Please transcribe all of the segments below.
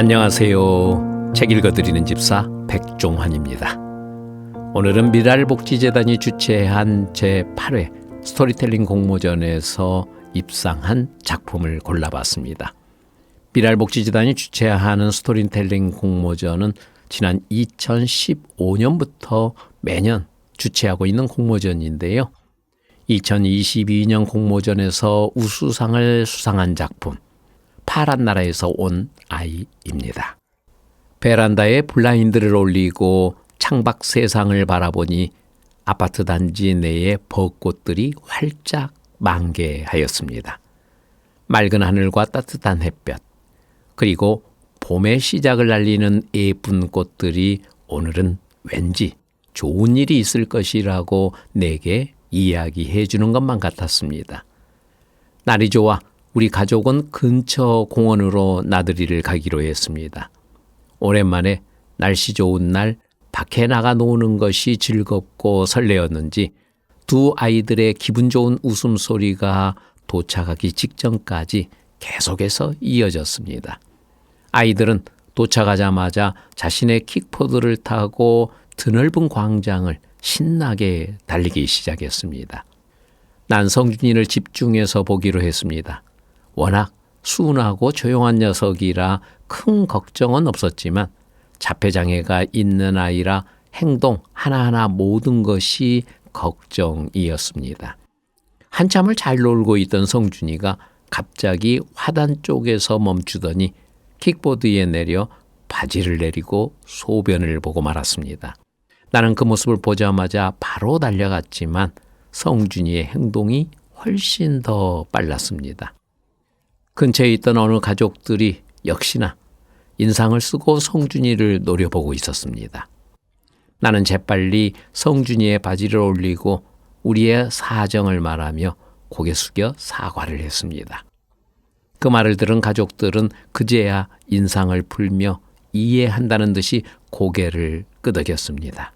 안녕하세요. 책 읽어드리는 집사 백종환입니다. 오늘은 미랄복지재단이 주최한 제8회 스토리텔링 공모전에서 입상한 작품을 골라봤습니다. 미랄복지재단이 주최하는 스토리텔링 공모전은 지난 2015년부터 매년 주최하고 있는 공모전인데요. 2022년 공모전에서 우수상을 수상한 작품 파란 나라에서 온 아이입니다. 베란다에 블라인드를 올리고 창밖 세상을 바라보니 아파트 단지 내의 벚꽃들이 활짝 만개하였습니다. 맑은 하늘과 따뜻한 햇볕, 그리고 봄의 시작을 알리는 예쁜 꽃들이 오늘은 왠지 좋은 일이 있을 것이라고 내게 이야기해 주는 것만 같았습니다. 날이 좋아 우리 가족은 근처 공원으로 나들이를 가기로 했습니다. 오랜만에 날씨 좋은 날 밖에 나가 노는 것이 즐겁고 설레었는지 두 아이들의 기분 좋은 웃음소리가 도착하기 직전까지 계속해서 이어졌습니다. 아이들은 도착하자마자 자신의 킥보드를 타고 드넓은 광장을 신나게 달리기 시작했습니다. 난 성준이를 집중해서 보기로 했습니다. 워낙 순하고 조용한 녀석이라 큰 걱정은 없었지만 자폐장애가 있는 아이라 행동 하나하나 모든 것이 걱정이었습니다. 한참을 잘 놀고 있던 성준이가 갑자기 화단 쪽에서 멈추더니 킥보드에 내려 바지를 내리고 소변을 보고 말았습니다. 나는 그 모습을 보자마자 바로 달려갔지만 성준이의 행동이 훨씬 더 빨랐습니다. 근처에 있던 어느 가족들이 역시나 인상을 쓰고 성준이를 노려보고 있었습니다. 나는 재빨리 성준이의 바지를 올리고 우리의 사정을 말하며 고개 숙여 사과를 했습니다. 그 말을 들은 가족들은 그제야 인상을 풀며 이해한다는 듯이 고개를 끄덕였습니다.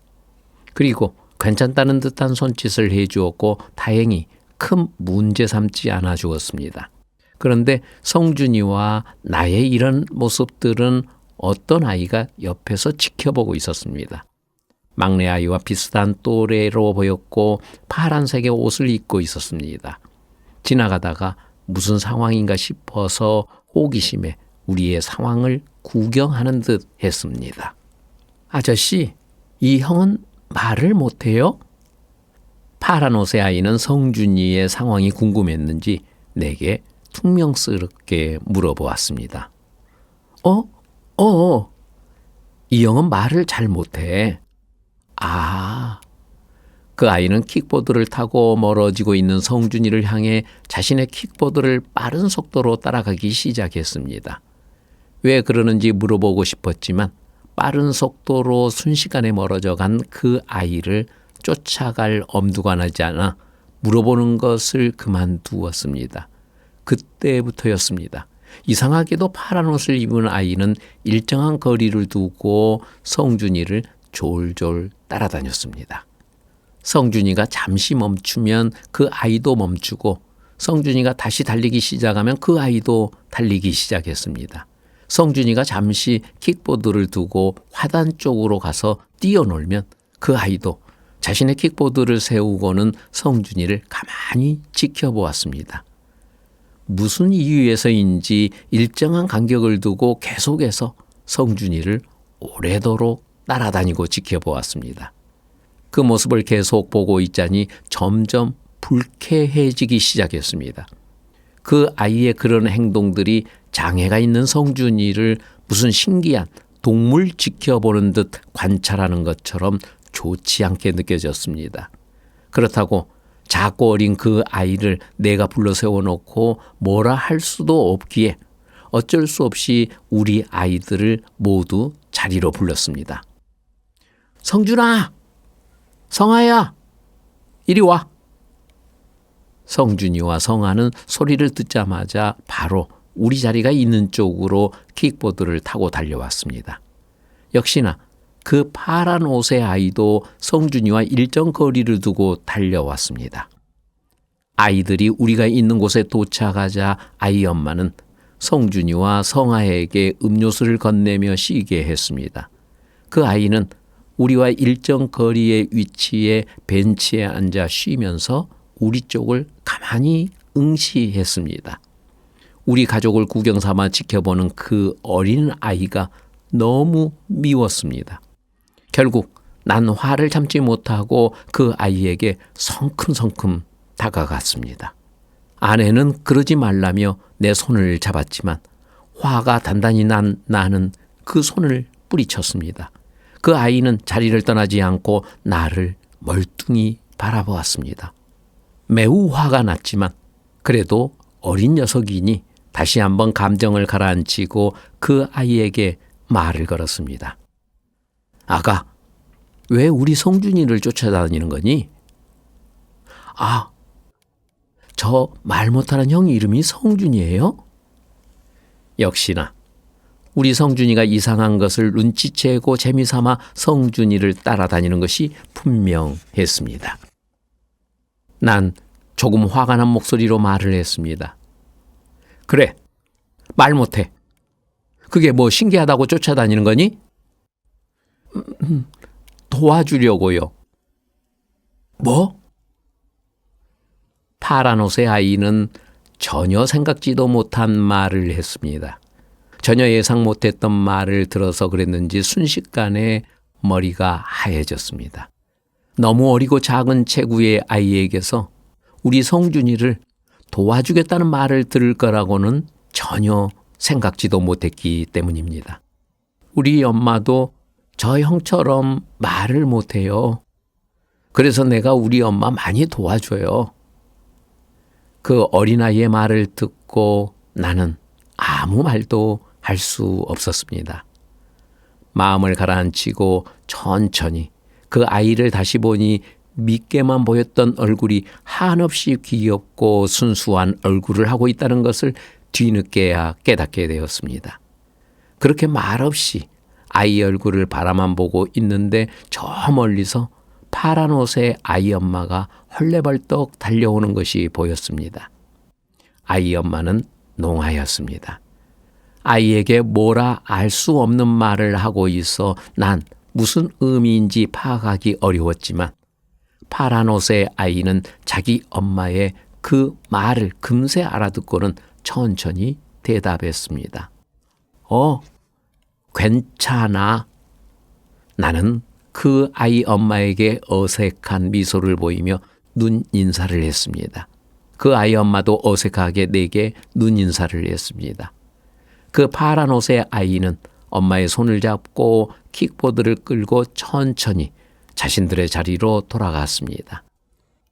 그리고 괜찮다는 듯한 손짓을 해 주었고 다행히 큰 문제 삼지 않아 주었습니다. 그런데 성준이와 나의 이런 모습들은 어떤 아이가 옆에서 지켜보고 있었습니다. 막내 아이와 비슷한 또래로 보였고 파란색의 옷을 입고 있었습니다. 지나가다가 무슨 상황인가 싶어서 호기심에 우리의 상황을 구경하는 듯 했습니다. 아저씨, 이 형은 말을 못해요? 파란 옷의 아이는 성준이의 상황이 궁금했는지 내게 퉁명스럽게 물어보았습니다. 어? 어? 이 형은 말을 잘 못해. 아. 그 아이는 킥보드를 타고 멀어지고 있는 성준이를 향해 자신의 킥보드를 빠른 속도로 따라가기 시작했습니다. 왜 그러는지 물어보고 싶었지만 빠른 속도로 순식간에 멀어져 간 그 아이를 쫓아갈 엄두가 나지 않아 물어보는 것을 그만두었습니다. 그때부터였습니다. 이상하게도 파란 옷을 입은 아이는 일정한 거리를 두고 성준이를 졸졸 따라다녔습니다. 성준이가 잠시 멈추면 그 아이도 멈추고 성준이가 다시 달리기 시작하면 그 아이도 달리기 시작했습니다. 성준이가 잠시 킥보드를 두고 화단 쪽으로 가서 뛰어놀면 그 아이도 자신의 킥보드를 세우고는 성준이를 가만히 지켜보았습니다. 무슨 이유에서인지 일정한 간격을 두고 계속해서 성준이를 오래도록 따라다니고 지켜보았습니다. 그 모습을 계속 보고 있자니 점점 불쾌해지기 시작했습니다. 그 아이의 그런 행동들이 장애가 있는 성준이를 무슨 신기한 동물 지켜보는 듯 관찰하는 것처럼 좋지 않게 느껴졌습니다. 그렇다고 작고 어린 그 아이를 내가 불러 세워놓고 뭐라 할 수도 없기에 어쩔 수 없이 우리 아이들을 모두 자리로 불렀습니다. 성준아! 성아야! 이리 와! 성준이와 성아는 소리를 듣자마자 바로 우리 자리가 있는 쪽으로 킥보드를 타고 달려왔습니다. 역시나 그 파란 옷의 아이도 성준이와 일정 거리를 두고 달려왔습니다. 아이들이 우리가 있는 곳에 도착하자 아이 엄마는 성준이와 성아에게 음료수를 건네며 쉬게 했습니다. 그 아이는 우리와 일정 거리의 위치에 벤치에 앉아 쉬면서 우리 쪽을 가만히 응시했습니다. 우리 가족을 구경 삼아 지켜보는 그 어린 아이가 너무 미웠습니다. 결국 난 화를 참지 못하고 그 아이에게 성큼성큼 다가갔습니다. 아내는 그러지 말라며 내 손을 잡았지만 화가 단단히 난 나는 그 손을 뿌리쳤습니다. 그 아이는 자리를 떠나지 않고 나를 멀뚱히 바라보았습니다. 매우 화가 났지만 그래도 어린 녀석이니 다시 한번 감정을 가라앉히고 그 아이에게 말을 걸었습니다. 아가, 왜 우리 성준이를 쫓아다니는 거니? 아, 저 말 못하는 형 이름이 성준이에요? 역시나 우리 성준이가 이상한 것을 눈치채고 재미삼아 성준이를 따라다니는 것이 분명했습니다. 난 조금 화가 난 목소리로 말을 했습니다. 그래, 말 못해. 그게 뭐 신기하다고 쫓아다니는 거니? 음, 도와주려고요. 뭐? 파란 옷의 아이는 전혀 생각지도 못한 말을 했습니다. 전혀 예상 못했던 말을 들어서 그랬는지 순식간에 머리가 하얘졌습니다. 너무 어리고 작은 체구의 아이에게서 우리 성준이를 도와주겠다는 말을 들을 거라고는 전혀 생각지도 못했기 때문입니다. 우리 엄마도 저 형처럼 말을 못해요. 그래서 내가 우리 엄마 많이 도와줘요. 그 어린아이의 말을 듣고 나는 아무 말도 할 수 없었습니다. 마음을 가라앉히고 천천히 그 아이를 다시 보니 믿게만 보였던 얼굴이 한없이 귀엽고 순수한 얼굴을 하고 있다는 것을 뒤늦게야 깨닫게 되었습니다. 그렇게 말없이 아이 얼굴을 바라만 보고 있는데 저 멀리서 파란 옷의 아이 엄마가 헐레벌떡 달려오는 것이 보였습니다. 아이 엄마는 농아였습니다. 아이에게 뭐라 알 수 없는 말을 하고 있어 난 무슨 의미인지 파악하기 어려웠지만 파란 옷의 아이는 자기 엄마의 그 말을 금세 알아듣고는 천천히 대답했습니다. 어, 괜찮아. 나는 그 아이 엄마에게 어색한 미소를 보이며 눈 인사를 했습니다. 그 아이 엄마도 어색하게 내게 눈 인사를 했습니다. 그 파란 옷의 아이는 엄마의 손을 잡고 킥보드를 끌고 천천히 자신들의 자리로 돌아갔습니다.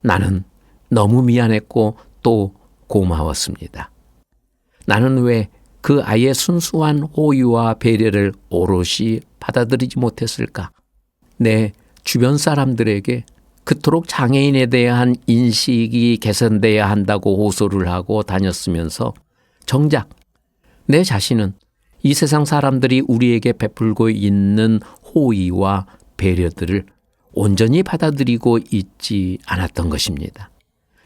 나는 너무 미안했고 또 고마웠습니다. 나는 왜 그 아이의 순수한 호의와 배려를 오롯이 받아들이지 못했을까? 내 주변 사람들에게 그토록 장애인에 대한 인식이 개선돼야 한다고 호소를 하고 다녔으면서 정작 내 자신은 이 세상 사람들이 우리에게 베풀고 있는 호의와 배려들을 온전히 받아들이고 있지 않았던 것입니다.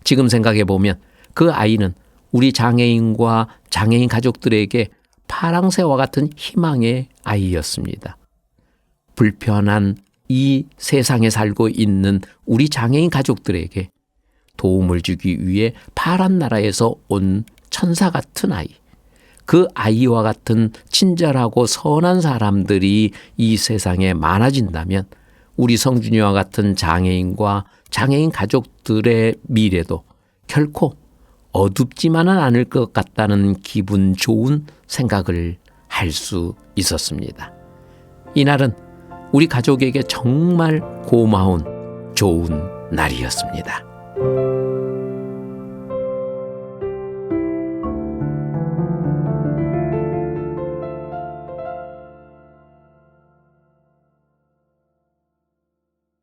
지금 생각해 보면 그 아이는 우리 장애인과 장애인 가족들에게 파랑새와 같은 희망의 아이였습니다. 불편한 이 세상에 살고 있는 우리 장애인 가족들에게 도움을 주기 위해 파란 나라에서 온 천사 같은 아이. 그 아이와 같은 친절하고 선한 사람들이 이 세상에 많아진다면 우리 성준이와 같은 장애인과 장애인 가족들의 미래도 결코 어둡지만은 않을 것 같다는 기분 좋은 생각을 할 수 있었습니다. 이날은 우리 가족에게 정말 고마운 좋은 날이었습니다.